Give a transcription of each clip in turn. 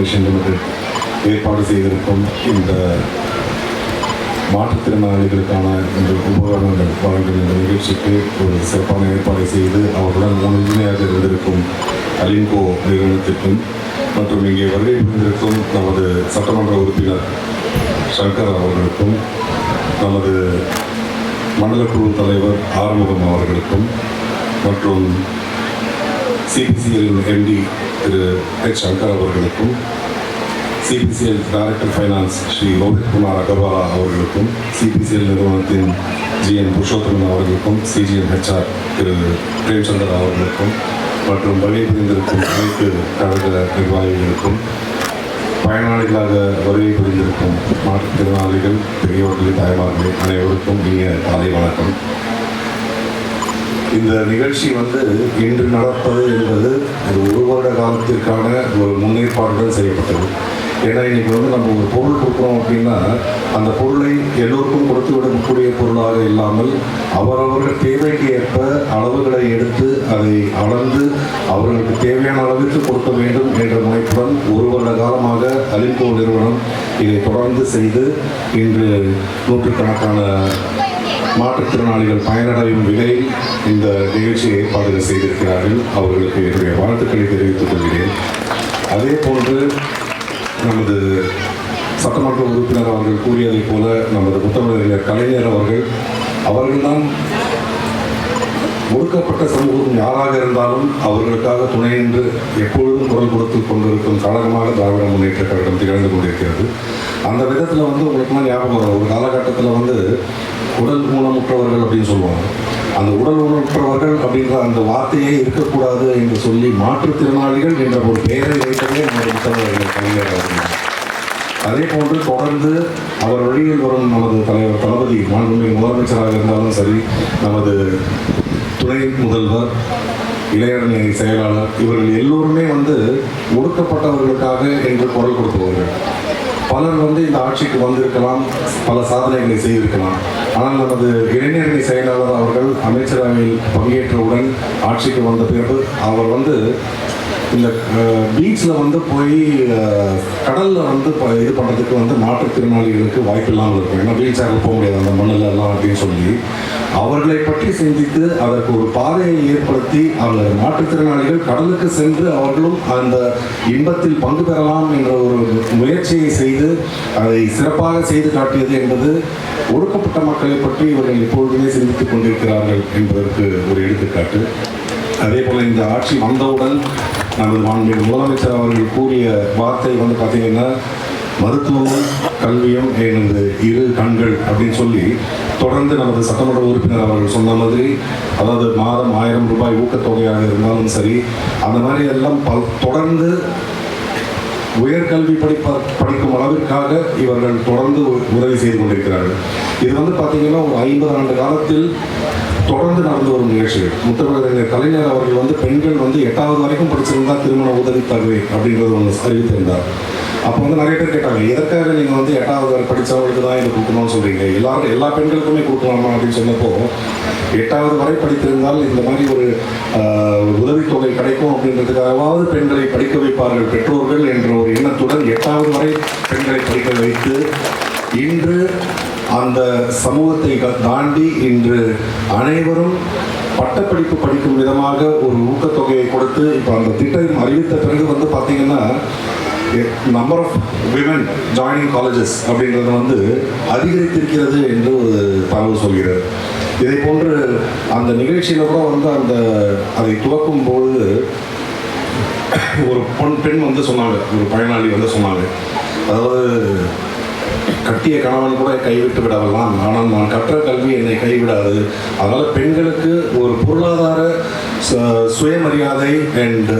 Corporation limited ஏற்பாடு செய்திருக்கும் இந்த மாற்றுத்திறனாளிகளுக்கான இந்த உபகரணங்கள் வழங்கும் இந்த நிகழ்ச்சிக்கு ஒரு சிறப்பான ஏற்பாடை செய்து அவருடன் உறுதுணையாக இருந்திருக்கும் அலிங்கோ நிறுவனத்திற்கும் மற்றும் இங்கே வருகை புரிந்திருக்கும் நமது சட்டமன்ற உறுப்பினர் சங்கர் அவர்களுக்கும் நமது மண்டலக்குழு குழு தலைவர் ஆறுமுகம் அவர்களுக்கும் மற்றும் சிபிசிஎல் எம்டி திரு ஹெச் சங்கர் அவர்களுக்கும் CPCL director finance Shri Rohit Kumar Agarwala அவர்களுக்கும் சிபிசிஎல் நிறுவனத்தின் ஜிஎன் புருஷோத்தமன் அவர்களுக்கும் சிஜிஎம் ஹெச்ஆர் திரு பிரேம்சந்தர் அவர்களுக்கும் மற்றும் வருகை புரிந்திருக்கும் அனைத்து கழக நிர்வாகிகளுக்கும் பயனாளிகளாக வருகை புரிந்திருக்கும் மாற்றுத்திறனாளிகள் பெரியோர்கள் தாய்மார்கள் அனைவருக்கும் இனிய காலை வணக்கம். இந்த நிகழ்ச்சி வந்து இன்று நடப்பது என்பது ஒரு ஒரு வருட காலத்திற்கான ஒரு முன்னேற்பாடுகள் செய்யப்பட்டது. ஏன்னா இன்னைக்கு வந்து நம்ம ஒரு பொருள் கொடுக்குறோம் அப்படின்னா அந்த பொருளை எல்லோருக்கும் கொடுத்து விடக்கூடிய பொருளாக இல்லாமல் அவரவர்கள் தேவைக்கு ஏற்ப அளவுகளை எடுத்து அதை அளந்து அவர்களுக்கு தேவையான அளவிற்கு கொடுக்க வேண்டும் என்ற முனைப்புடன் ஒரு வருட காலமாக அலிம்கோ நிறுவனம் இதை தொடர்ந்து செய்து இன்று நூற்றுக்கணக்கான மாற்றுத்திறனாளிகள் பயனடையும் விலையில் இந்த நிகழ்ச்சியை ஏற்பாடுகள் செய்திருக்கிறார்கள். அவர்களுக்கு என்னுடைய வாழ்த்துக்களை தெரிவித்துக் கொள்கிறேன். அதே போன்று நமது சட்டமன்ற உறுப்பினர் அவர்கள் கூறியதைப் போல நமது புத்தமிழர் கலைஞர் அவர்கள் அவர்கள்தான் ஒடுக்கப்பட்ட சமூகம் யாராக இருந்தாலும் அவர்களுக்காக துணை என்று எப்பொழுதும் குரல் கொடுத்து கொண்டிருக்கும் கழகமாக திராவிட முன்னேற்ற கழகம் திகழ்ந்து கொண்டிருக்கிறது. அந்த விதத்தில் வந்து உங்களுக்குலாம் ஞாபகம் வரும். ஒரு காலகட்டத்தில் வந்து உடல் ஊனமுற்றவர்கள் அப்படின்னு சொல்லுவாங்க. அந்த உடல் ஊனமுற்றவர்கள் அப்படின்ற அந்த வார்த்தையே இருக்கக்கூடாது என்று சொல்லி மாற்றுத்திறனாளிகள் என்ற ஒரு பெயரை வைத்ததே நமது முத்தமிழர்கள் கலைஞர் அதே போன்று தொடர்ந்து அவர் வழியில் வரும் நமது தலைவர் தளபதி மாண்புமிகு முதலமைச்சராக இருந்தாலும் சரி நமது துணை முதல்வர் இளையரணி செயலாளர் இவர்கள் எல்லோருமே வந்து ஒடுக்கப்பட்டவர்களுக்காக என்று குரல் கொடுப்பவர்கள். பலர் வந்து இந்த ஆட்சிக்கு வந்திருக்கலாம் பல சாதனைகளை செய்திருக்கலாம். ஆனால் நமது இளைஞரணி செயலாளர் அவர்கள் அமைச்சரவையில் பங்கேற்றவுடன் ஆட்சிக்கு வந்த பிறகு அவர் வந்து இந்த பீச்சில் வந்து போய் கடலில் வந்து இப்போ இது பண்ணுறதுக்கு வந்து மாற்றுத்திறனாளிகளுக்கு வாய்ப்பு இல்லாமல் இருக்கும். ஏன்னா வீல் சேரில் போக முடியாது அந்த மண்ணில் எல்லாம் அப்படின்னு சொல்லி. அவர்களை பற்றி சிந்தித்து அதற்கு ஒரு பாதையை ஏற்படுத்தி அந்த மாற்றுத்திறனாளிகள் கடலுக்கு சென்று அவர்களும் அந்த இன்பத்தில் பங்கு பெறலாம் என்ற ஒரு முயற்சியை செய்து அதை சிறப்பாக செய்து காட்டியது என்பது ஒடுக்கப்பட்ட மக்களை பற்றி இவர்கள் எப்பொழுதுமே சிந்தித்துக் கொண்டிருக்கிறார்கள் என்பதற்கு ஒரு எடுத்துக்காட்டு. அதே போல் இந்த ஆட்சி வந்தவுடன் நமது மாண்புமிகு முதலமைச்சர் அவர்கள் கூறிய வார்த்தை வந்து பார்த்தீங்கன்னா மருத்துவமும் கல்வியும் எனது இரு கண்கள் அப்படின்னு சொல்லி தொடர்ந்து நமது சட்டமன்ற உறுப்பினர் அவர்கள் சொன்ன மாதிரி அதாவது மாதம் ஆயிரம் ரூபாய் ஊக்கத்தொகையாக இருந்தாலும் சரி அந்த மாதிரி எல்லாம் பல் தொடர்ந்து உயர்கல்வி படிப்ப படிக்கும் அளவிற்காக இவர்கள் தொடர்ந்து உதவி செய்து கொண்டிருக்கிறார்கள். இது வந்து பார்த்தீங்கன்னா ஒரு ஐம்பது ஆண்டு காலத்தில் தொடர்ந்து நடந்து வரும் நிகழ்ச்சிகள். முத்தமிழறிஞர் கலைஞர் அவர்கள் வந்து பெண்கள் வந்து எட்டாவது வரைக்கும் படிச்சிருந்தா திருமண உதவி தொகை அப்படின்றது ஒன்று அறிவித்திருந்தார். அப்போ வந்து நிறைய பேர் கேட்டாங்க எதற்காக நீங்கள் வந்து எட்டாவது வரை படித்தவங்களுக்கு தான் இது கொடுக்கணும்னு சொல்கிறீங்க எல்லாரும் எல்லா பெண்களுக்குமே கொடுக்கலாமா அப்படின்னு சொன்னப்போ எட்டாவது வரை படித்திருந்தால் இந்த மாதிரி ஒரு உதவித்தொகை கிடைக்கும் அப்படின்றதுக்காகவாவது பெண்களை படிக்க வைப்பார்கள் பெற்றோர்கள் என்ற ஒரு எண்ணத்துடன் எட்டாவது வரை பெண்களை படிக்க வைத்து இன்று அந்த சமூகத்தை தாண்டி இன்று அனைவரும் பட்டப்படிப்பு படிக்கும் விதமாக ஒரு ஊக்கத்தொகையை கொடுத்து இப்போ அந்த திட்டம் அறிவித்த பிறகு வந்து பார்த்தீங்கன்னா number of women joining colleges அப்படின்றது வந்து அதிகரித்திருக்கிறது என்று ஒரு தகவல் சொல்கிறது. இதை போன்று அந்த நிகழ்ச்சியில் கூட வந்து அந்த அதை துவக்கும் பொழுது ஒரு பொன் பெண் வந்து சொன்னாங்க ஒரு பயனாளி வந்து சொன்னாங்க. அதாவது கட்டிய கணவன் கூட கைவிட்டு விடலாம். ஆனால் நான் கற்ற கல்வி என்னை கைவிடாது. அதனால் பெண்களுக்கு ஒரு பொருளாதார சுயமரியாதை அண்ட்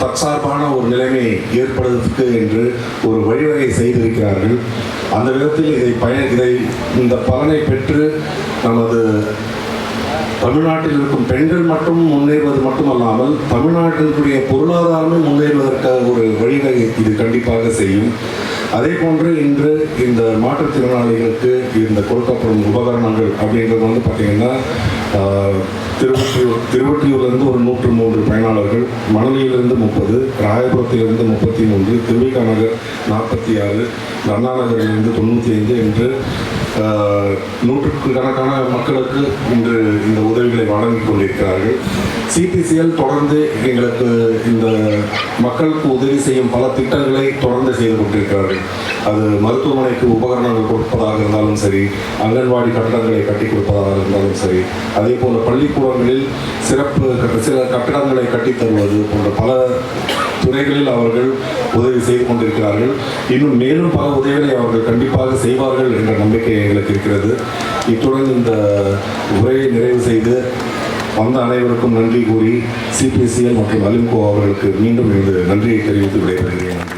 தற்சார்பான ஒரு நிலைமை ஏற்படுவதற்கு என்று ஒரு வழிவகை செய்திருக்கிறார்கள். அந்த விதத்தில் இதை பயன் இதை இந்த பலனை பெற்று நமது தமிழ்நாட்டில் இருக்கும் பெண்கள் மட்டும் முன்னேறுவது மட்டுமல்லாமல் தமிழ்நாட்டிற்குரிய பொருளாதாரமே முன்னேறுவதற்காக ஒரு வழிவகை இது கண்டிப்பாக செய்யும். அதே போன்று இன்று இந்த மாற்றுத்திறனாளிகளுக்கு இந்த கொடுக்கப்படும் உபகரணங்கள் அப்படின்றது வந்து பார்த்தீங்கன்னா ஆஹ், திருவொற்றியூர் திருவொற்றியூர்லேருந்து ஒரு நூற்று மூன்று பயனாளர்கள் மணலியிலிருந்து முப்பது ராயபுரத்திலிருந்து முப்பத்தி மூன்று திருவிகா நகர் நாற்பத்தி ஆறு அண்ணா நகரிலிருந்து தொண்ணூற்றி ஐந்து என்று ஆஹ், நூற்றுக்கு கணக்கான மக்களுக்கு இன்று இந்த உதவிகளை வழங்கிக் கொண்டிருக்கிறார்கள். சிபிசிஎல் தொடர்ந்து எங்களுக்கு இந்த மக்களுக்கு உதவி செய்யும் பல திட்டங்களை தொடர்ந்து செய்து கொண்டிருக்கிறார்கள். அது மருத்துவமனைக்கு உபகரணங்கள் கொடுப்பதாக இருந்தாலும் சரி அங்கன்வாடி கட்டடங்களை கட்டி கொடுப்பதாக இருந்தாலும் சரி அதே போல பள்ளிக்கூடங்களில் சிறப்பு கட்ட- சில கட்டடங்களை கட்டித் தருவது போன்ற பல துறைகளில் அவர்கள் உதவி செய்து கொண்டிருக்கிறார்கள். இன்னும் மேலும் பல உதவிகளை அவர்கள் கண்டிப்பாக செய்வார்கள் என்ற நம்பிக்கை எங்களுக்கு இருக்கிறது. இத்துடன் இந்த உரையை நிறைவு செய்து வந்த அனைவருக்கும் நன்றி கூறி சிபிஎஸ்சிஎல் மற்றும் அலிம்கோ அவர்களுக்கு மீண்டும் எனது நன்றியை தெரிவித்து விடைபெறுகிறேன்.